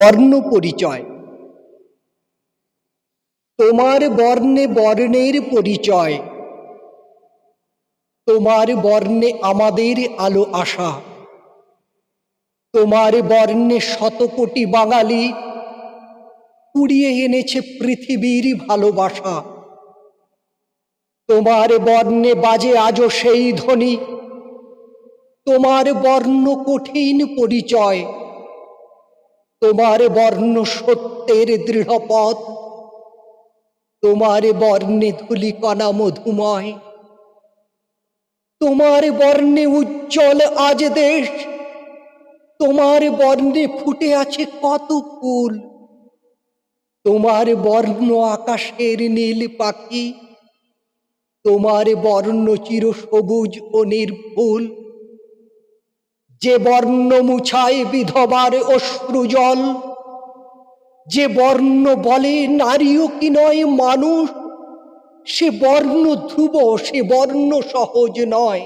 বর্ণ পরিচয় তোমার বর্ণে বর্ণের পরিচয়। তোমার বর্ণে আমাদের আলো আশা। তোমার বর্ণে শত কোটি বাঙালি কুড়িয়ে এনেছে পৃথিবীর ভালোবাসা। তোমার বর্ণে বাজে আজও সেই ধ্বনি। তোমার বর্ণ কঠিন পরিচয়। তোমার বর্ণ সত্যের দৃঢ় পথ তোমার বর্ণে ধুলিকণা মধুময়, তোমার বর্ণে উজ্জ্বল আজ দেশ, তোমার বর্ণে ফুটে আছে কত ফুল, তোমার বর্ণ আকাশের নীল পাখি, তোমার বর্ণ চির সবুজ ও নির্ভুল। যে বর্ণ মুছায় বিধবার অশ্রুজল যে বর্ণ বলে নারীও কি নয় মানুষ, সে বর্ণ ধ্রুব, সে বর্ণ সহজ নয়,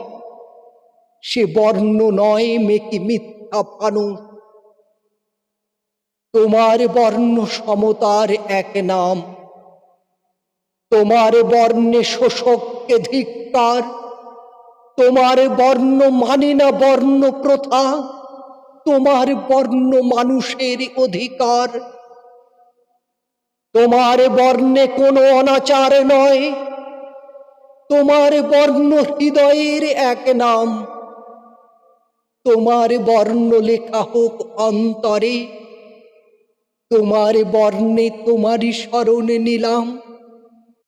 সে বর্ণ নয় মেকি মিথ্যা ফানুষ তোমার বর্ণ সমতার এক নাম, তোমার বর্ণে শোষককে ধিক্কার তোমার বর্ণ মানে না বর্ণ প্রথা? তোমার বর্ণ মানুষের অধিকার। তোমার বর্ণে কোনো অনাচার নয়। তোমার বর্ণ হৃদয়ের এক নাম। তোমার বর্ণ লেখা হোক অন্তরে। তোমার বর্ণে তোমারই স্মরণে নিলাম।